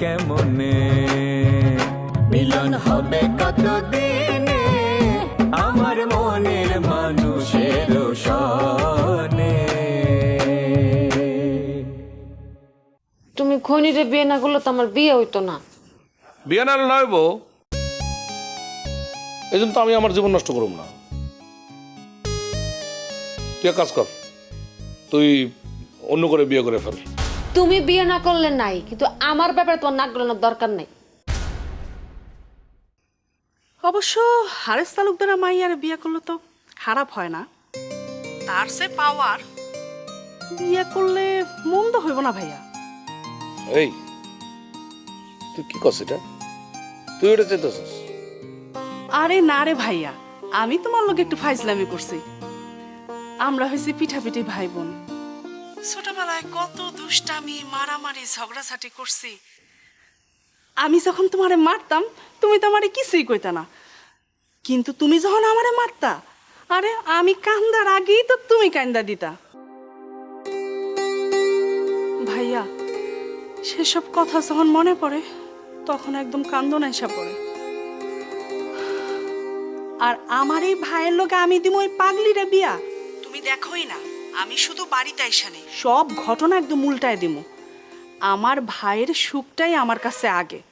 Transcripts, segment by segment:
কেমনে? মিলন হবে কতদিনে? আমার মনের মানুষের সনে তুমি খনিরে বিয়ে না করলে তো আমার বিয়ে হইতো না। বিয়ে না নয় বউ। এই জন্য তো আমি আমার জীবন নষ্ট করব না। তুই এক কাজ কর তুই অন্য করে বিয়ে করে ফেল। তুমি বিয়ে না করলে নাই কিন্তু আমার ব্যাপারে তোমার নাক গলানোর দরকার নাই। অবশ্য হারেস তালুকদার মাইয়ারে বিয়ে করলে তো খারাপ হয় না। তার সে পাওয়ার বিয়ে করলে মন্দ হইব না ভাইয়া। এই তুই কি করছিস এটা? তুই এটা চেতেছিস? আরে না রে ভাইয়া আমি তোমার লোক একটু ফাইজলামি করছি। আমরা হয়েছি পিঠাপিঠি ভাই বোন ছোটবেলায় কত দুষ্টামি মারামারি ঝগড়াঝাটি করছি। আমি যখন তোমারে মারতাম তুমি তো আমারে কিছুই কইতা না। কিন্তু তুমি যখন আমারে মারতা আরে আমি কান্দার আগেই তো তুমি কান্দা দিতা। ভাইয়া সেসব কথা যখন মনে পড়ে তখন একদম কান্দন এসে পড়ে। আর আমার এই ভাইয়ের লোকে আমি দিব ওই পাগলিরে বিয়া। তুমি দেখোই না। আমি শুধু বাড়িতে আইসা নেই। সব ঘটনা একদম উল্টায় দিব। আমার ভাইয়ের সুখটাই আমার কাছে আগে।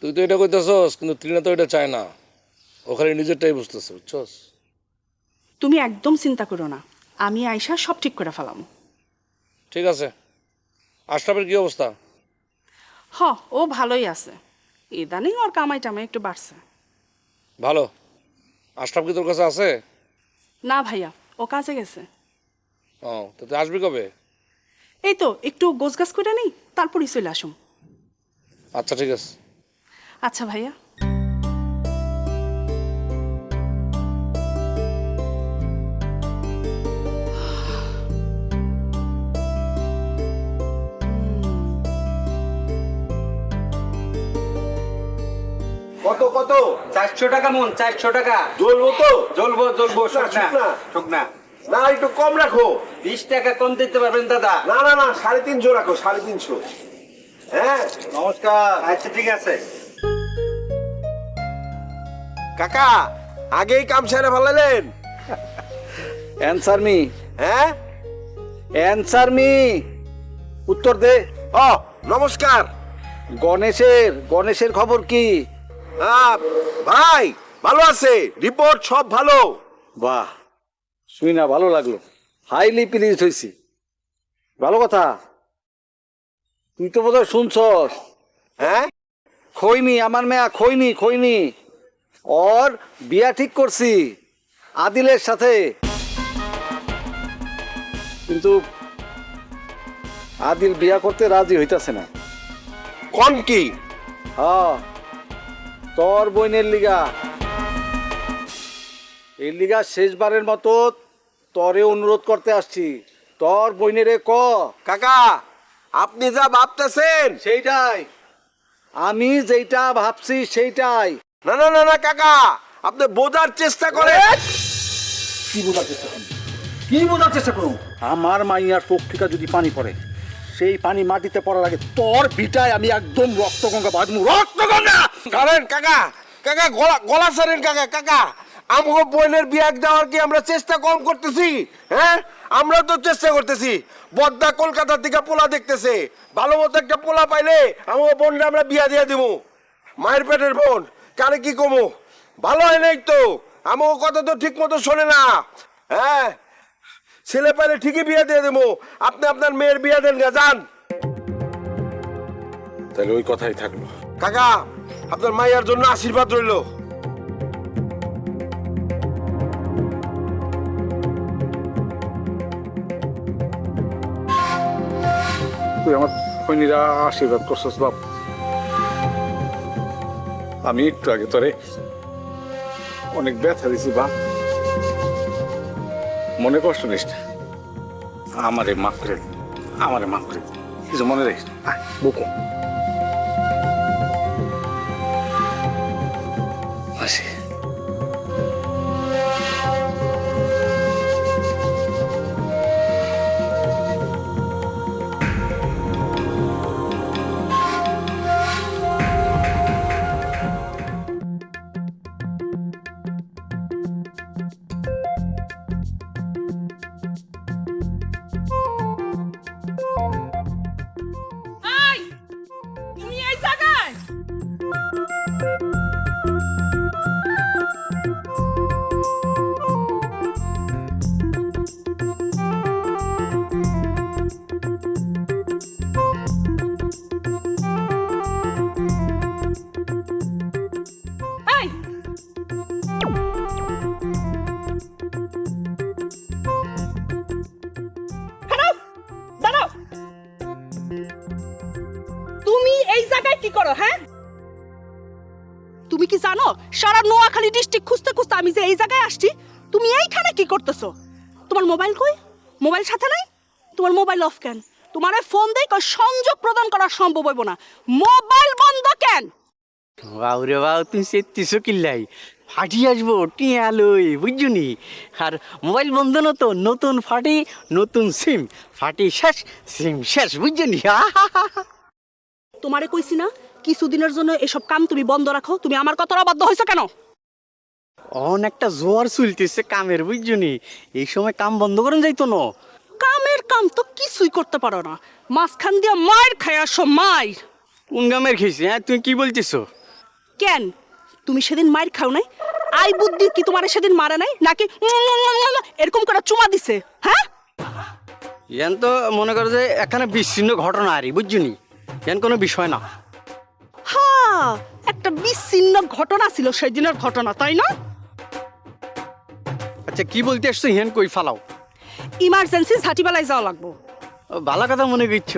তুই তো এটা কইতেছস কিন্তু তৃণা তো এটা চায় না। ওখানে নিজেরটাই বুঝতেছে বুঝছস? তুমি একদম চিন্তা করো না। আমি আইসা সব ঠিক করে ফেলাম। ঠিক আছে। আশরাফের কি অবস্থা? হ ও ভালোই আছে। ইদানিং ওর কামাই টামাই একটু বাড়ছে। ভালো। আশরাফ কি তোর কাছে আছে? না ভাইয়া ও কাজে গেছে। ও তো তুই আসবি কবে? এই তো একটু গোছ গাছ করে নিই তারপরই চলে আসুম আচ্ছা ঠিক আছে। আচ্ছা ভাইয়া। কত কত? চারশো টাকা মন চারশো টাকা। জ্বলবো তো? জ্বলবো জ্বলবো শুকনা, শুকনা শুকনা। শুকনা। না একটু কম রাখো। বিশ টাকা কম দিতে পারবেন দাদা। না না না সাড়ে তিনশো রাখো সাড়ে তিনশো। হ্যাঁ? নমস্কার। আচ্ছা ঠিক আছে। কাকা আগেই কাম সেরে ফেলালেন। অ্যান্সার মি হ্যাঁ? অ্যান্সার মি উত্তর দে। ও নমস্কার। গণেশের গণেশের খবর কি? ভাই ভালো আছে। রিপোর্ট সব ভালো। বাহ। শুই না ভালো লাগল। হাইলি প্লিজ হয়েছি ভালো কথা। তুই তো বোধহয় শুনছস। হ্যাঁ? খইনি আমার মেয়া খইনি খইনি ওর বিয়া ঠিক করছি আদিলের সাথে। কিন্তু আদিল বিয়া করতে রাজি হইতাছে না। কোন কি? হ্যাঁ তোর বইনের লিগা। এই লিগা শেষবারের মতো তরে অনুরোধ করতে আসছি। তোর বইনেরে ক। কাকা আপনি যা ভাবতেছেন। সেইটাই। আমি যেইটা ভাবছি সেইটাই। না না না না কাকা আপনি বোঝার চেষ্টা করেন। কি বোঝার চেষ্টা করুন? কি বোঝার চেষ্টা করুন? আমার মাইয়ার চোখ থেকে যদি পানি পড়ে সেই পানি মাটিতে পড়ার আগে তোর ভিটায় আমি একদম রক্তগঙ্গা বাঁধমু রক্তগঙ্গা! কারেন কাকা কাকা গলা গলা সারেন কাকা কাকা। আমাকে বোনের বিয়াক দেওয়ার কি আমরা চেষ্টা কম করতেছি? হ্যাঁ? আমরা তো চেষ্টা করতেছি। বদ্দা কলকাতা থেকে পোলা দেখতেছে। ভালো মতো একটা পোলা পাইলে আমাকে বোনরা আমরা বিয়া দিয়ে দিব। মায়ের পেটের বোন কারে কি কমো? ভালো হয় নাই তো? আমাকে কথা তো ঠিক মতো শোনে না। হ্যাঁ? ছেলে পাইলে ঠিকই বিয়া দিয়ে দেবো আপনি আপনার মেয়ের বিয়া দেন গা যান। তাহলে ওই কথাই থাকল। কাকা আপনার মাইয়ার জন্য আশীর্বাদ রইল। তুই আমার খৈনিরা আশীর্বাদ করছে, বাপ। আমি একটু আগে তোরে অনেক ব্যথা দিছি, বাপ। মনে কষ্ট নিস আমারে মাফ করে আমারে মাফ করে। কিছু মনে রাখিস বুকে। কি করো হ্যাঁ? তুমি কি জানো, সারা নোয়াখালী ডিস্ট্রিক্ট খুঁজতে খুঁজতে আমি যে এই জায়গায় আসছি, তুমি এইখানে কি করতেছো? তোমার মোবাইল কই? মোবাইল সাথে নাই? তোমার মোবাইল অফ কেন? তোমার ফোন দেই কই সংযোগ প্রদান করা সম্ভব হইব না। মোবাইল বন্ধ কেন? বাউরে বাউ তুই সেত্তিশো কিল্লাই ফাটি আসব, টিয়া লই বুঝছুনি আর মোবাইল বন্ধ না তো, নতুন ফাটি, নতুন সিম ফাটি শেষ সিম শেষ বুঝছুনি তোমারে কইছি না কিছুদিনের জন্য এসব কাম তুমি বন্ধ রাখো। তুমি আমার কথার অবাধ্য হয়েছো কেন? অন একটা জোয়ার চলতেছে কামের বুঝছুনি এই সময় কাম বন্ধ করেন যাইতো না। কামের কাম তো কিছুই করতে পারো না। মাঝখান দিয়ে মায়ের খায় আসো মায়ের কোন কামের খেয়েছি? হ্যাঁ তুমি কি বলতেছো? কেন? তুমি সেদিন মার খাও নাই? আই বুদ্ধি কি তোমার সেদিন মারে নাই? নাকি এরকম করে চুমা দিছে হ্যাঁ? ইয়ান তো মনে করো যে এখানে বিচ্ছিন্ন ঘটনা আরই বুঝছুনি ইয়ান কোনো বিষয় না? হ্যাঁ একটা বিচ্ছিন্ন ঘটনা ছিল সেই দিনের ঘটনা তাই না? আচ্ছা কি বলতে আসছো হেন কই ফালাও? ইমার্জেন্সি ঝাঁটিবেলায় যাওয়া লাগবো। ভালো কথা মনে করছ।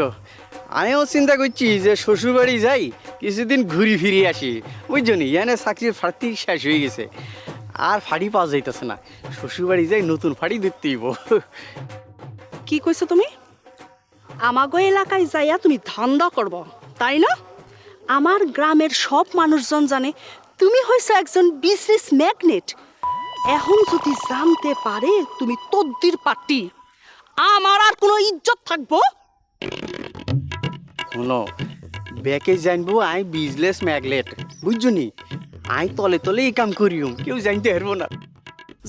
আমিও চিন্তা করছি যে শ্বশুর বাড়ি যাই কিছুদিন ঘুরি ফিরে আসি। বুঝছ নি? এনে চাকরির ফাড়তি শেষ হয়ে গেছে। আর ফাড়ি পাওয়া যাইতেছে না। শ্বশুর বাড়ি যাই নতুন ফাড়ি দেখতেইব কি কইছো তুমি? আমাগো এলাকায় যাইয়া তুমি ধান্দা করব তাই না? আমার গ্রামের সব মানুষজন জানে তুমি হয়েছো একজন বিজনেস ম্যাগনেট। এখন যদি জানতে পারে তুমি তদ্দির পার্টি আমার আর কোনো ইজ্জত থাকব? শোনো ব্যাকে জানব আই বিজনেস ম্যাগলেট বুঝছ নি? আই তলে তলে এই কাম করিম কেউ জানতে পারব না।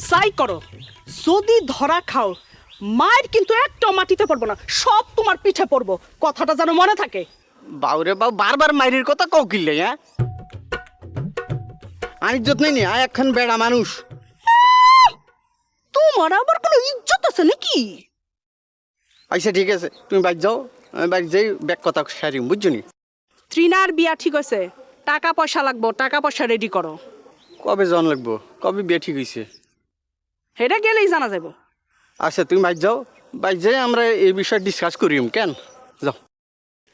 যাই করো যদি ধরা খাও মায়ের কিন্তু একটাও মাটিতে পড়ব না সব তোমার পিঠে পড়ব। কথাটা যেন মনে থাকে। বাউরে বাউ বারবার মাইরের কথা কও কিনলে হ্যাঁ? আমি ইজ্জত নেই নি আয় এখন বেড়া মানুষ। তোমার আবার কোনো ইজ্জত আছে নাকি? আচ্ছা ঠিক আছে তুমি বাড়ি যাও আমি বাড়ি যাই ব্যাগ কথা সারিম বুঝছ নি? ত্রিনার বিয়া ঠিক আছে টাকা পয়সা লাগবো টাকা পয়সা রেডি করো। কবে জন লাগবো? কবে বিয়ে ঠিক হয়েছে হেটা গেলেই জানা যাব আচ্ছা তুমি বাইর যাও। বাইর যাই আমরা এই বিষয়ে ডিসকাস করিম কেন? যাও।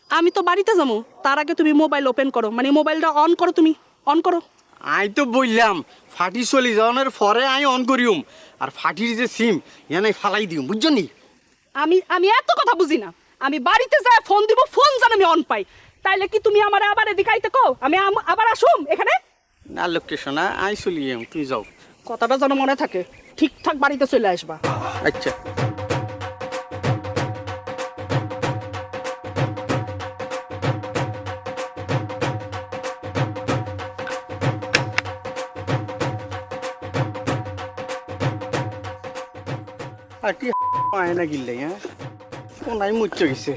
আমি তো বাড়িতে যাব। তার আগে তুমি মোবাইল ওপেন করো। মানে মোবাইলটা অন করো তুমি। অন করো। আই তো বললাম ফাটি চলি যাওয়ানোর পরে আই অন করিম। আর ফাটির যে সিম ইয়ানাই ফালাই দিম বুঝছ নি? আমি আমি এত কথা বুঝি না। আমি বাড়িতে যাই ফোন দিব ফোন যেন আমি অন পাই। তাইলে কি তুমি আমার আবার এদিকে আইতে কো আমি আবার আসুম এখানে? না লোককে শোনা আই চলি তুই যাও। কথাটা যেন মনে থাকে। ঠিকঠাক বাড়িতে চলে আসবা। আচ্ছা। কি পায় না গিললে হ্যাঁ? কোনায় মুচ্চ গেছে।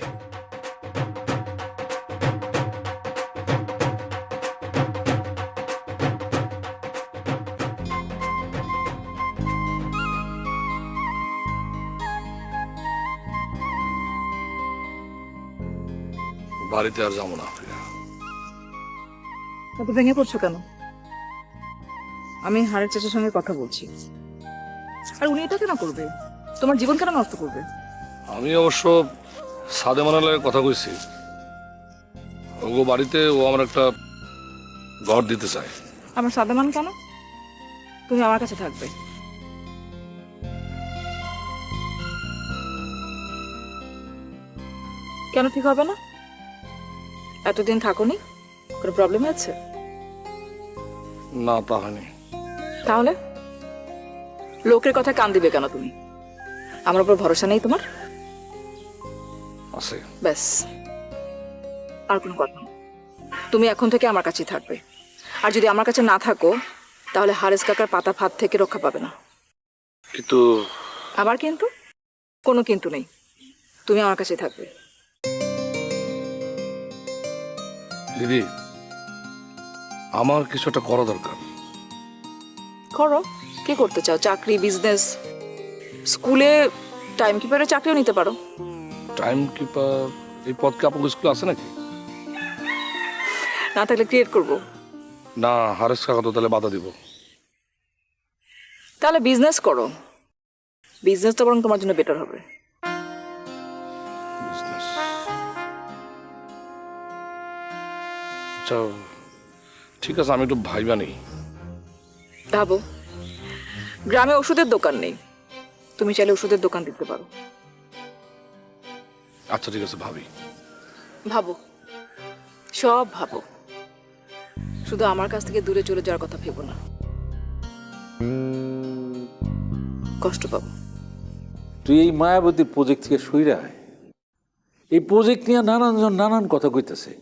বাড়িতে আর যাব না। এত ভেঙে পড়ছো কেন? আমি হারের চাচার সঙ্গে কথা বলছি। আর উনি এটা কেন করবে? তোমার জীবন কেন নষ্ট করবে? আমি অবশ্য সাদে মানালে কথা কইছি। ওগো বাড়িতে ও আমার একটা ঘর দিতে চায়। আমার সাদামান কেন? তুমি আমার কাছে থাকবে। কেন ঠিক হবে না? এতদিন থাকোনি? কোনো প্রবলেম আছে? না তা হয়নি তাহলে? লোকের কথা কান দিবে কেন তুমি? আমার উপর ভরসা নেই তোমার? আছে। ব্যাস। আর কোনো কথা না। তুমি এখন থেকে আমার কাছেই থাকবে। আর যদি আমার কাছে না থাকো তাহলে হারেস কাকার পাতা ফাঁদ থেকে রক্ষা পাবে না। কিন্তু আবার কিন্তু? কোনো কিন্তু নেই। তুমি আমার কাছেই থাকবে। দিদি আমার কিছু একটা করা দরকার। করো। কি করতে চাও? চাকরি বিজনেস স্কুলে টাইম কিপারের চাকরিও নিতে পারো। টাইম কিপার এই পদ কি আপনার স্কুলে আছে নাকি? না থাকলে ক্রিয়েট করব। না হারেস কাকা তো তাহলে বাধা দিব। তাহলে বিজনেস করো। বিজনেসটা বরং তোমার জন্য বেটার হবে। আচ্ছা ঠিক আছে আমি একটু ভাইবা নেই। ভাবো গ্রামে ওষুধের দোকান নেই। তুমি চাইলে ওষুধের দোকান দিতে পারো। আচ্ছা ঠিক আছে ভাবি। ভাবো সব ভাবো। শুধু আমার কাছ থেকে দূরে চলে যাওয়ার কথা ভেবো না। কষ্ট পাবো। তুই এই মায়াবতী প্রজেক্ট থেকে সইরা আয়। এই প্রজেক্ট নিয়ে নানানজন নানান কথা কইতেছে।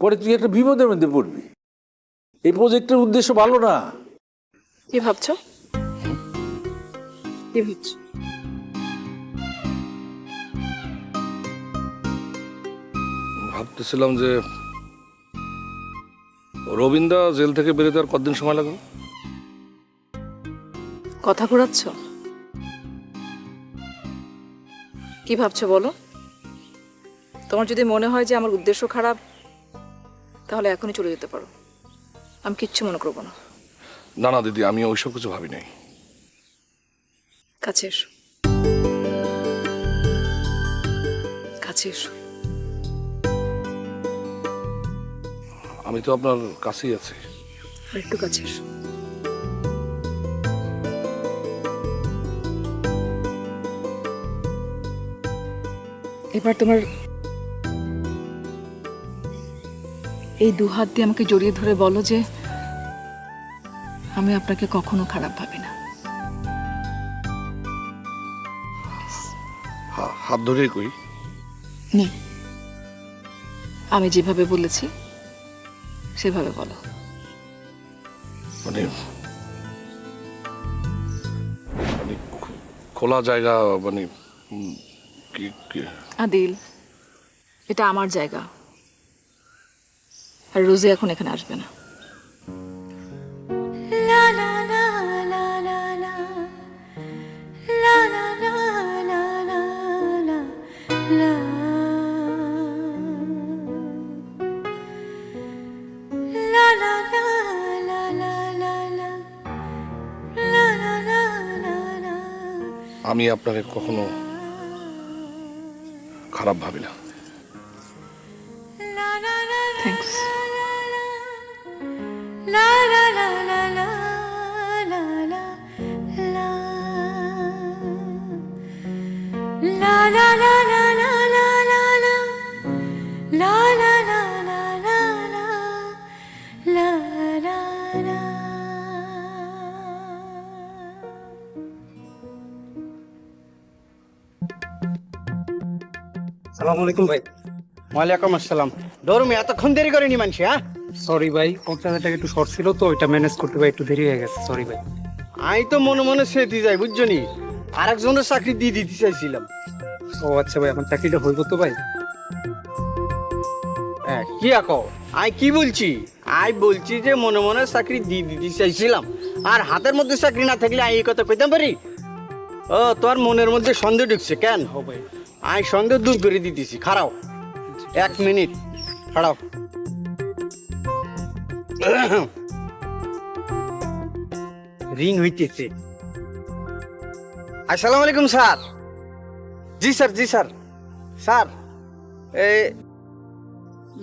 পরে তুই একটা বিপদের মধ্যে পড়বি। এই প্রজেক্টের উদ্দেশ্য ভালো না? কি ভাবছ? কি ভাবছ? ভাবতেছিলাম যে রবীন্দ্র জেল থেকে বেরোতে আর কতদিন সময় লাগবে? কথা ঘোরাচ্ছ? কি ভাবছ বলো? তোমার যদি মনে হয় যে আমার উদ্দেশ্য খারাপ তাহলে এখনই চলে যেতে পারো। আমি কিচ্ছু মনে করব না। না না দিদি আমি ওইসব কিছু ভাবি নাই। কাছে এসো কাছে এসো আমি তো আপনার কাছেই আছি। আর একটু কাছে এসো এবার তোমার এই দু হাত দিয়ে আমাকে জড়িয়ে ধরে বলো যে আমি আপনাকে কখনো খারাপ ভাবি না। হাত ধরেই কই। নে। আমি যেভাবে বলেছি সেভাবে বলো। মানে মানে খোলা জায়গা মানে আদিল এটা আমার জায়গা। আর রোজে এখন এখানে আসবে না La la la la la না সালাম আলাইকুম। ভাই। ওয়ালাইকুম আসসালাম। ধরুন এতক্ষণ দেরি করেনি মানছি হ্যাঁ? সরি ভাই পঞ্চাশ হাজার টাকা একটু শর্ট ছিল তো ওইটা ম্যানেজ করতে ভাই একটু দেরি হয়ে গেছে সরি ভাই। আমি তো মনে মনে সেটি যাই বুঝছ নি? আরেকজনের চাকরি দিয়ে দিতে চাইছিলাম। ও আচ্ছা ভাই আমার চাকরিটা হইব তো ভাই। হ্যাঁ কি আকো আই কি বলছি? আই বলছি যে মনে মনে চাকরি দিয়ে দিতে চাইছিলাম। আর হাতের মধ্যে চাকরি না থাকলে আমি এই কথা কইতে পারি? ও তোর মনের মধ্যে সন্দেহ ঢুকছে কেন? ও ভাই। আমি সন্দেহ দূর করে দিতেছি খাড়াও। এক মিনিট খাড়াও। রিং হইতেছে। আসসালামু আলাইকুম স্যার। জি স্যার জি স্যার। স্যার এই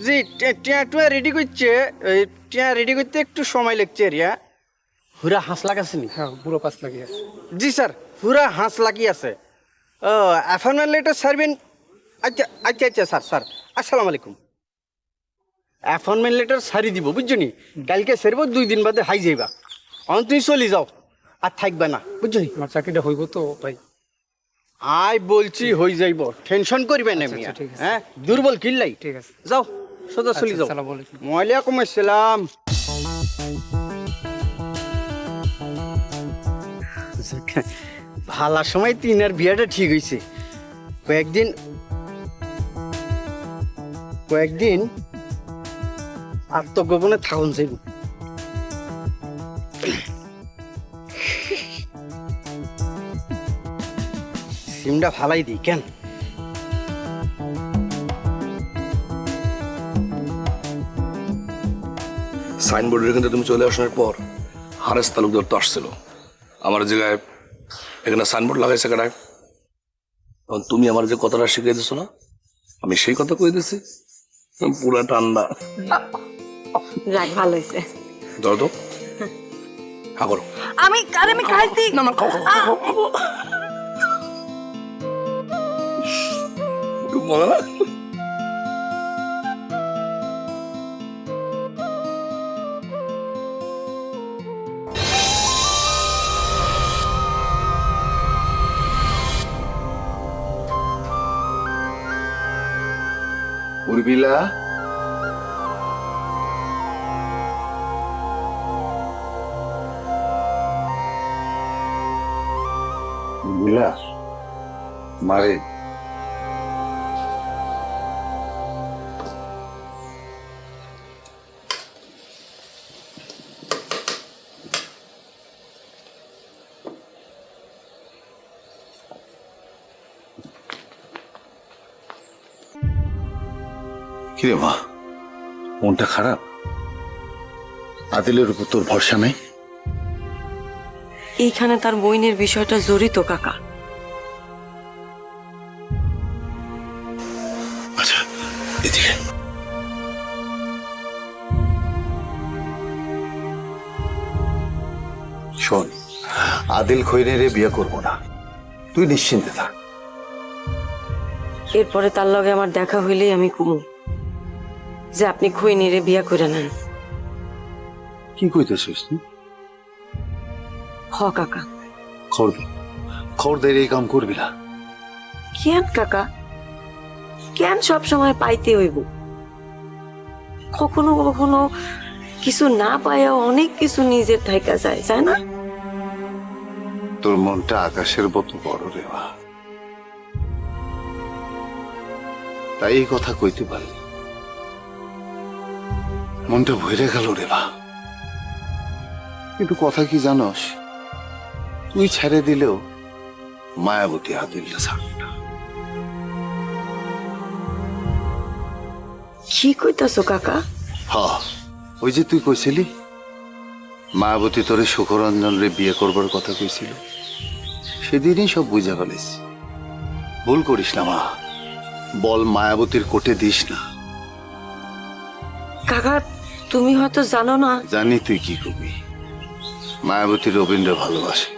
জি টিয়া টুয়া রেডি করছে। এই টিয়া রেডি করতে একটু সময় লাগছে রিয়া। হুরা হাঁস লাগাছেনি হ্যাঁ পুরো পাঁচ লাগিয়ে আছে। জি স্যার হুরা হাঁস লাগিয়ে আছে। ও অ্যাফার্মেন্ট লেটার সার্ভেন আচ্ছা আচ্ছা আচ্ছা স্যার স্যার আসসালামু আলাইকুম। অ্যাপয়েন্টমেন্ট লেটার সারি দিব বুঝছ নি? কালকে সেরবো দুই দিন বাদে হাই যাইবা। অন তুই চলি যাও আর থাকবে না বুঝছ নি? আমার চাকরিটা হইব তো ভাই আই বলছি হই যাইব। টেনশন করবে না মিয়া। আচ্ছা, হ্যাঁ দুর্বল কিল্লাই। ঠিক আছে। যাও সোজা চলি আচ্ছা, যাও। আসসালামু আলাইকুম। ওয়ালাইকুম আসসালাম। ভালা সময় তিন আর বিয়াটা ঠিক হয়েছে কয়েকদিন কয়েকদিন আত্মগোপনে থাকুন যাইব। সিমটা ফালাই দিই, কেন? সাইনবোর্ডের এখানে তুমি চলে আসার পর হারেস তালুকদার তো আসছিল। আমার জায়গায় এখানে সাইনবোর্ড লাগাইছে কেডায় তখন তুমি আমার যে কথাটা শিখিয়ে দিছো না আমি সেই কথা কই দিছি। পুরা ঠান্ডা। যাক ভালো হয়েছে ধরো তো। করো। আমি আর আমি খাইছি। না না খাও খাও, খাও, উর্মিলা? উর্মিলা? মারে। কিরে মা? মনটা খারাপ? আদিলের উপর তোর ভরসা নেই? এইখানে তার বইনের বিষয়টা জড়িত কাকা। আচ্ছা এদিকে। শোন আদিল খৈরেরে বিয়ে করব না। তুই নিশ্চিন্তে থাক। এরপরে তার লগে আমার দেখা হইলেই আমি কুমু যে আপনি খই নিরে বিয়া করে নেন। কি কইতেছিস তুই? হ কাকা। খবর দে এই কাম করবি না। কেন কাকা? কেন সব সময় পাইতে হইব? কখনো কখনো কিছু না পাইয়া অনেক কিছু নিজের থাইকা যায় যায় না? তোর মনটা আকাশের মতো বড় রে মা। তাই এই কথা কইতে পারলি মনটা ভরে গেল রে মা কিন্তু কথা কি জানস? তুই ছেড়ে দিলেও মায়াবতী ছাড়বে না। কি কইতাছো কাকা? হ ওই যে তুই কইছিলি মায়াবতী তোরে সুখরঞ্জন রে বিয়ে করবার কথা কইছিল। সেদিনই সব বুঝা ফেলেছি ভুল করিস না মা বল মায়াবতীর কোটে দিস না। কাকা তুমি হয়তো জানো না। জানি তুই কি করবি। মায়াবতী রবীন্দ্র ভালোবাসে।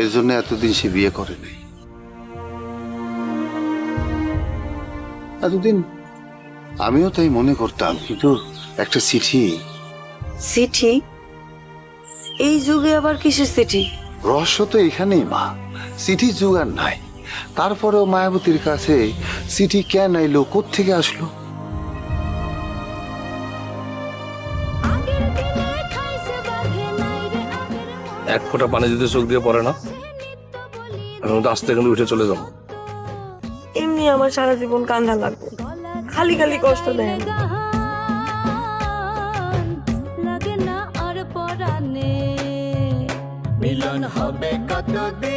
এর জন্য এতদিন সে বিয়ে করে নাই। এতদিন আমিও তাই মনে করতাম কিন্তু একটা চিঠি। চিঠি? এই যুগে আবার কিসের চিঠি? রহস্য তো এখানেই মা। চিঠি যুগ আর নাই। তারপরেও মায়াবতীর কাছে চিঠি কেন আইলো থেকে আসলো? এক ফোঁটা পানি যদি চোখ দিয়ে পড়ে না। এখন তো আস্তে কিন্তু উঠে চলে যাব। এমনি আমার সারা জীবন কান্না লাগবে। খালি খালি কষ্ট দেয়। মিলন হবে কত দিনে